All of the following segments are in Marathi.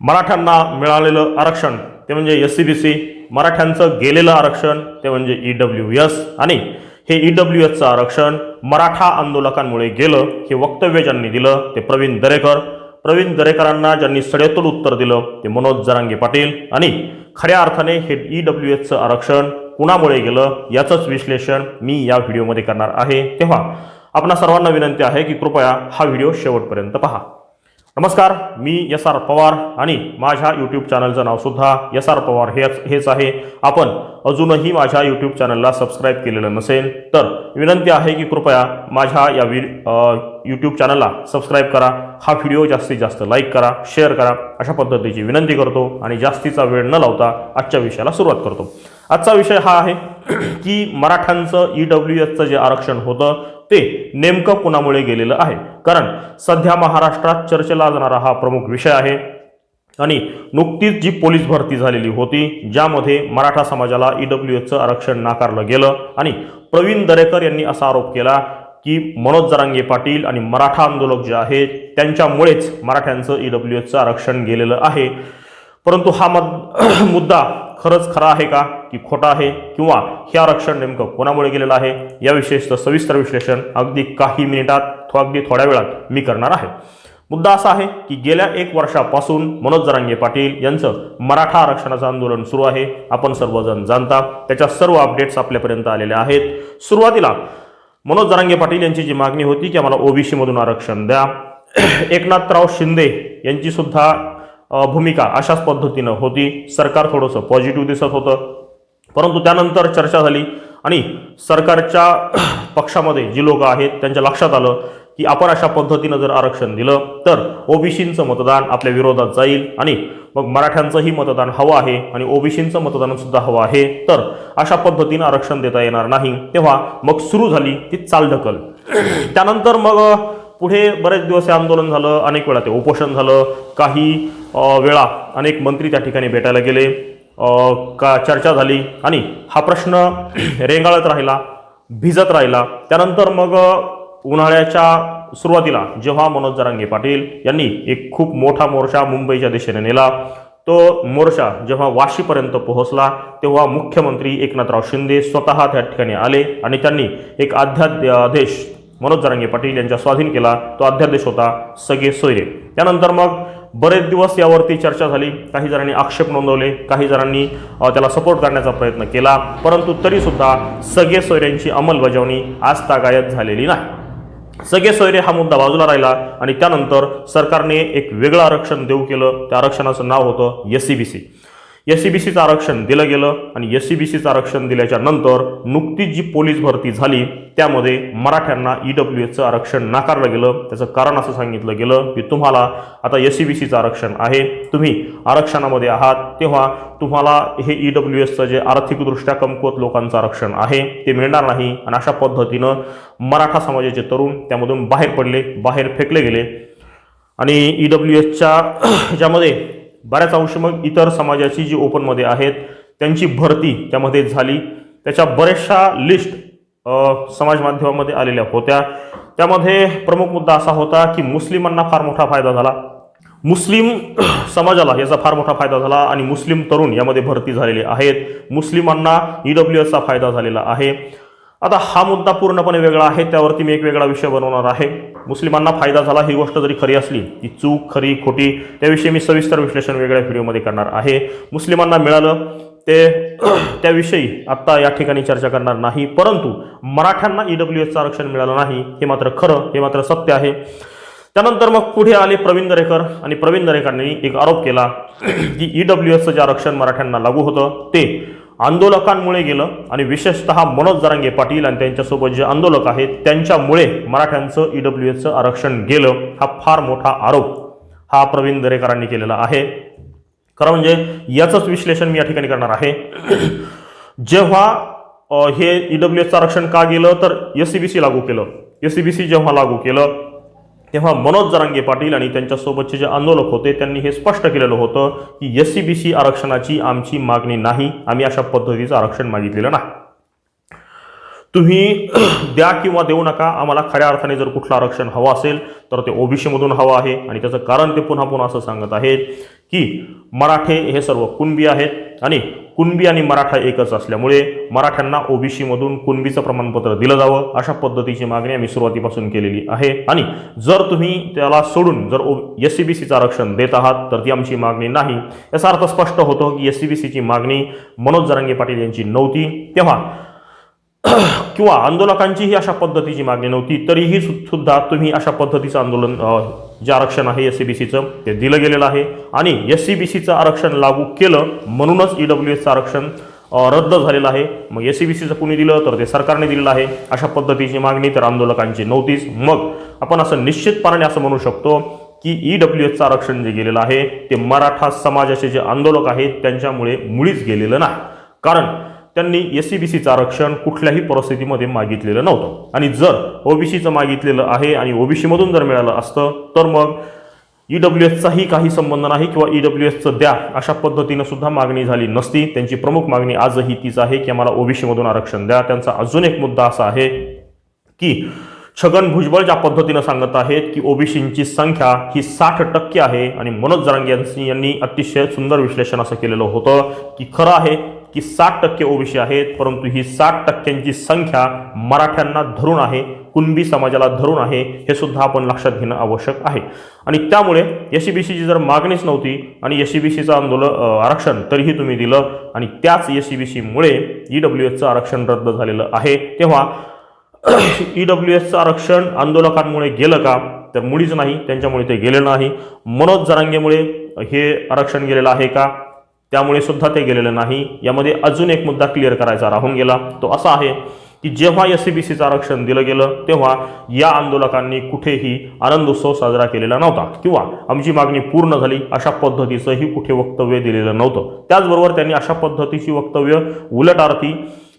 मराठ्यांना मिळालेलं आरक्षण ते म्हणजे एस सी बी सी मराठ्यांचं गेलेलं आरक्षण ते म्हणजे ई डब्ल्यू एस आणि हे ई डब्ल्यू एसचं आरक्षण मराठा आंदोलकांमुळे गेलं हे वक्तव्य ज्यांनी दिलं ते प्रवीण दरेकर. प्रवीण दरेकरांना ज्यांनी सडेतोड उत्तर दिलं ते मनोज जरांगे पाटील. आणि खऱ्या अर्थाने हे ई डब्ल्यू एसचं आरक्षण कुणामुळे गेलं याचंच विश्लेषण मी या व्हिडिओमध्ये करणार आहे. तेव्हा आपणा सर्वांना विनंती आहे की कृपया हा व्हिडिओ शेवटपर्यंत पहा. नमस्कार मी एस आर पवार आणि माझ्या यूट्यूब चॅनलचं नावसुद्धा एस आर पवार हेच हेच आहे. आपण अजूनही माझ्या यूट्यूब चॅनलला सबस्क्राईब केलेलं नसेल तर विनंती आहे की कृपया माझ्या या वि यूट्यूब चॅनलला सबस्क्राईब करा. हा व्हिडिओ जास्तीत जास्त लाईक करा शेअर करा. अशा पद्धतीची विनंती करतो आणि जास्तीचा वेळ न लावता आजच्या विषयाला सुरुवात करतो. आजचा विषय हा आहे की मराठ्यांचं ई डब्ल्यू एसचं जे आरक्षण होतं ते नेमकं कुणामुळे गेलेलं आहे? कारण सध्या महाराष्ट्रात चर्चेला जाणारा हा प्रमुख विषय आहे. आणि नुकतीच जी पोलीस भरती झालेली होती ज्यामध्ये मराठा समाजाला ई डब्ल्यू एचं आरक्षण नाकारलं गेलं आणि प्रवीण दरेकर यांनी असा आरोप केला की मनोज जरांगे पाटील आणि मराठा आंदोलक जे आहे त्यांच्यामुळेच मराठ्यांचं ई डब्ल्यू एचं आरक्षण गेलेलं आहे. परंतु हा मद मुद्दा खरंच खरा आहे का? की खोटा आहे? किंवा हे आरक्षण नेमकं कोणामुळे गेलेलं आहे? याविषयीचं सविस्तर विश्लेषण अगदी काही मिनिटात थो अगदी थोड्या वेळात मी करणार आहे. मुद्दा असा आहे की गेल्या एक वर्षापासून मनोज जरांगे पाटील यांचं मराठा आरक्षणाचं आंदोलन सुरू आहे. आपण सर्वजण जाणता त्याच्या सर्व अपडेट्स आपल्यापर्यंत आलेल्या आहेत. सुरुवातीला मनोज जरांगे पाटील यांची जी मागणी होती की आम्हाला ओबीसीमधून आरक्षण द्या. एकनाथराव शिंदे यांची सुद्धा भूमिका अशाच पद्धतीनं होती. सरकार थोडंसं पॉझिटिव्ह दिसत होतं. परंतु त्यानंतर चर्चा झाली आणि सरकारच्या पक्षामध्ये जी लोक आहेत त्यांच्या लक्षात आलं की आपण अशा पद्धतीनं जर आरक्षण दिलं तर ओबीसींचं मतदान आपल्या विरोधात जाईल आणि मग मराठ्यांचंही मतदान हवं आहे आणि ओबीसींचं मतदान सुद्धा हवं आहे. तर अशा पद्धतीनं आरक्षण देता येणार नाही. तेव्हा मग सुरू झाली ती चालढकल. त्यानंतर मग पुढे बरेच दिवस हे आंदोलन झालं अनेक वेळा ते उपोषण झालं. काही वेळा अनेक मंत्री त्या ठिकाणी भेटायला गेले. का चर्चा झाली आणि हा प्रश्न रेंगाळत राहिला भिजत राहिला. त्यानंतर मग उन्हाळ्याच्या सुरुवातीला जेव्हा मनोज जरांगे पाटील यांनी एक खूप मोठा मोर्चा मुंबईच्या दिशेने नेला तो मोर्चा जेव्हा वाशीपर्यंत पोहोचला तेव्हा मुख्यमंत्री एकनाथराव शिंदे स्वतः त्या ठिकाणी आले आणि त्यांनी एक अध्यादेश मनोज जरांगे पाटील यांच्या स्वाधीन केला तो अध्यादेश होता सगळे सोयरे. त्यानंतर मग बरेच दिवस यावरती चर्चा झाली. काही जणांनी आक्षेप नोंदवले काही जणांनी त्याला सपोर्ट करण्याचा प्रयत्न केला परंतु तरीसुद्धा सगळे सोयऱ्यांची अंमलबजावणी आज तागायत झालेली नाही. सगळे सोयरे हा मुद्दा बाजूला राहिला आणि त्यानंतर सरकारने एक वेगळं आरक्षण देऊ केलं. त्या आरक्षणाचं नाव होतं S C B C S C B सीचं आरक्षण दिलं गेलं आणि एस सी बी सीचं आरक्षण दिल्याच्या नंतर नुकतीच जी पोलीस भरती झाली त्यामध्ये मराठ्यांना ई डब्ल्यू एसचं आरक्षण नाकारलं गेलं. त्याचं कारण असं सांगितलं गेलं की तुम्हाला आता एस सी बी सीचं आरक्षण आहे. तुम्ही आरक्षणामध्ये आहात. तेव्हा तुम्हाला हे ई डब्ल्यू एसचं जे आर्थिकदृष्ट्या कमकुवत लोकांचं आरक्षण आहे ते मिळणार नाही. आणि अशा पद्धतीनं मराठा समाजाचे तरुण त्यामधून बाहेर पडले बाहेर फेकले गेले. आणि ई डब्ल्यू एसच्या ज्यामध्ये बऱ्याच अंश मग इतर समाजाची जी ओपनमध्ये आहेत त्यांची भरती त्यामध्ये झाली. त्याच्या बऱ्याचशा लिस्ट समाज माध्यमामध्ये आलेल्या होत्या. त्यामध्ये प्रमुख मुद्दा असा होता की मुस्लिमांना फार मोठा फायदा झाला. मुस्लिम समाजाला याचा फार मोठा फायदा झाला आणि मुस्लिम तरुण यामध्ये भरती झालेले आहेत. मुस्लिमांना ई डब्ल्यू एसचा फायदा झालेला आहे. आता हा मुद्दा पूर्णपणे वेगळा आहे त्यावरती मी एक वेगळा विषय बनवणार आहे. मुस्लिमांना फायदा झाला ही गोष्ट जरी खरी असली ती चूक खरी खोटी त्याविषयी मी सविस्तर विश्लेषण वेगळ्या व्हिडिओमध्ये करणार आहे. मुस्लिमांना मिळालं ते त्याविषयी आत्ता या ठिकाणी चर्चा करणार नाही परंतु मराठ्यांना ई डब्ल्यू एसचं आरक्षण मिळालं नाही हे मात्र खरं हे मात्र सत्य आहे. त्यानंतर मग पुढे आले प्रवीण दरेकर आणि प्रवीण दरेकरांनी एक आरोप केला की ई डब्ल्यू एसचं जे आरक्षण मराठ्यांना लागू होतं ते आंदोलकांमुळे गेलं आणि विशेषतः मनोज जरांगे पाटील आणि त्यांच्यासोबत जे आंदोलक आहेत त्यांच्यामुळे मराठ्यांचं ई डब्ल्यू एसचं आरक्षण गेलं हा फार मोठा आरोप हा प्रवीण दरेकरांनी केलेला आहे. खरं म्हणजे याचंच विश्लेषण मी या ठिकाणी करणार आहे. जेव्हा हे ई डब्ल्यू एचं आरक्षण का गेलं तर एस सी बी सी लागू केलं. एस सी बी सी जेव्हा लागू केलं तेव्हा मनोज जरांगे पाटील आणि त्यांच्यासोबतचे जे आंदोलक होते त्यांनी हे स्पष्ट केलेलं होतं की एस सी बी सी आरक्षणाची आमची मागणी नाही. आम्ही अशा पद्धतीचं आरक्षण मागितलेलं नाही. तुम्ही द्या किंवा देऊ नका. आम्हाला खऱ्या अर्थाने जर कुठलं आरक्षण हवं असेल तर ते ओबीसीमधून हवं आहे. आणि त्याचं कारण ते पुन्हा पुन्हा असं सांगत आहेत की मराठे हे सर्व कुणबी आहेत. आणि कुणबी आणि मराठा एकच असल्यामुळे मराठ्यांना ओबीसीमधून कुणबीचं प्रमाणपत्र दिलं जावं अशा पद्धतीची मागणी आम्ही सुरुवातीपासून केलेली आहे. आणि जर तुम्ही त्याला सोडून जर ओ एस सी बी सीचं आरक्षण देत आहात तर ती आमची मागणी नाही. याचा अर्थ स्पष्ट होतो की एस सी बी सीची मागणी मनोज जरांगे पाटील यांची नव्हती. तेव्हा किंवा आंदोलकांचीही अशा पद्धतीची मागणी नव्हती. तरीही सु- सुद्धा तुम्ही अशा पद्धतीचं आंदोलन जे आरक्षण आहे एस सी बी सीचं ते दिलं गेलेलं आहे. आणि एस सी बी सीचं आरक्षण लागू केलं म्हणूनच ई डब्ल्यू एसचं आरक्षण रद्द झालेलं आहे. मग एस सी बी सीचं कुणी दिलं? तर ते सरकारने दिलेलं आहे. अशा पद्धतीची मागणी तर आंदोलकांची नव्हतीच. मग आपण असं निश्चितपणाने असं म्हणू शकतो की ई डब्ल्यू एसचं आरक्षण जे गेलेलं आहे ते मराठा समाजाचे जे आंदोलक आहेत त्यांच्यामुळे मुळीच गेलेलं नाही. कारण त्यांनी एस सी बी सीचं आरक्षण कुठल्याही परिस्थितीमध्ये मागितलेलं नव्हतं. आणि जर ओबीसीचं मागितलेलं आहे आणि ओबीसीमधून जर मिळालं असतं तर मग ई डब्ल्यू एसचाही काही संबंध नाही किंवा ई डब्ल्यू एसचं द्या अशा पद्धतीनं सुद्धा मागणी झाली नसती. त्यांची प्रमुख मागणी आजही तीच आहे की आम्हाला ओबीसीमधून आरक्षण द्या. त्यांचा अजून एक मुद्दा असा आहे की छगन भुजबळ ज्या पद्धतीनं सांगत आहेत की ओबीसींची संख्या ही साठ टक्के आहे आणि मनोज जरांगे यांनी- यांनी अतिशय सुंदर विश्लेषण असं केलेलं होतं की खरं आहे की साठ टक्के ओबीसी आहेत परंतु ही साठ टक्क्यांची संख्या मराठ्यांना धरून आहे कुणबी समाजाला धरून आहे हे सुद्धा आपण लक्षात घेणं आवश्यक आहे. आणि त्यामुळे एस सी बी सीची जर मागणीच नव्हती आणि एस सी बी सीचं आंदोलन आरक्षण तरीही तुम्ही दिलं आणि त्याच एस सी बी सीमुळे ई डब्ल्यू एसचं आरक्षण रद्द झालेलं आहे तेव्हा ई डब्ल्यू एसचं आरक्षण आंदोलकांमुळे गेलं का? तर मुळीच नाही त्यांच्यामुळे ते गेलं नाही. मनोज जरांगेमुळे हे आरक्षण गेलेलं आहे का? त्यामुळे सुद्धा ते गेलेलं नाही. यामध्ये अजून एक मुद्दा क्लिअर करायचा राहून गेला. तो असा आहे की जेव्हा एस सी बी सीचं आरक्षण दिलं गेलं तेव्हा या आंदोलकांनी कुठेही आनंदोत्सव साजरा केलेला नव्हता किंवा आमची मागणी पूर्ण झाली अशा पद्धतीचंही कुठे वक्तव्य दिलेलं नव्हतं. त्याचबरोबर त्यांनी अशा पद्धतीची वक्तव्य उलट आरती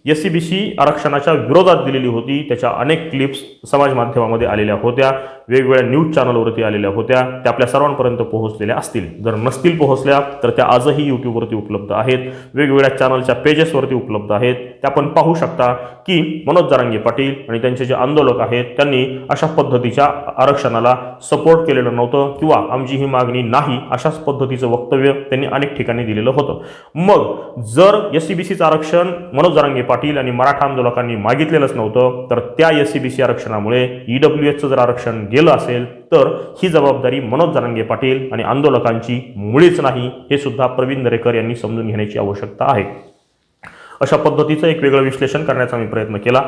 एस सी बी सी आरक्षणाच्या विरोधात दिलेली होती. त्याच्या अनेक क्लिप्स समाज माध्यमामध्ये आलेल्या होत्या. वेगवेगळ्या न्यूज चॅनलवरती आलेल्या होत्या त्या आपल्या सर्वांपर्यंत पोहोचलेल्या असतील. जर नसतील पोहोचल्या तर त्या आजही यूट्यूबवरती उपलब्ध आहेत. वेगवेगळ्या चॅनलच्या पेजेसवरती उपलब्ध आहेत. त्या आपण पाहू शकता की मनोज जरांगे पाटील आणि त्यांचे जे आंदोलक आहेत त्यांनी अशा पद्धतीच्या आरक्षणाला सपोर्ट केलेलं नव्हतं किंवा आमची ही मागणी नाही अशाच पद्धतीचं वक्तव्य त्यांनी अनेक ठिकाणी दिलेलं होतं. मग जर एस सी बी सीचं आरक्षण मनोज जरांगे पाटील आणि मराठा आंदोलकांनी मागितलेलंच नव्हतं तर त्या एस सी बी सी आरक्षणामुळे ई डब्ल्यू एसचं जर आरक्षण गेलं असेल तर ही जबाबदारी मनोज जरांगे पाटील आणि आंदोलकांची मुळीच नाही हे सुद्धा प्रवीण दरेकर यांनी समजून घेण्याची आवश्यकता आहे. अशा पद्धतीचं एक वेगळं विश्लेषण करण्याचा मी प्रयत्न केला.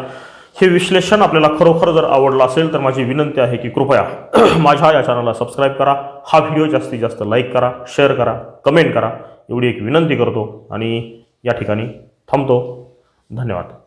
हे विश्लेषण आपल्याला खरोखर जर आवडलं असेल तर माझी विनंती आहे की कृपया माझ्या या चॅनलला सबस्क्राईब करा हा व्हिडिओ जास्तीत जास्त लाईक करा शेअर करा कमेंट करा एवढी एक विनंती करतो आणि या ठिकाणी थांबतो. धन्यवाद.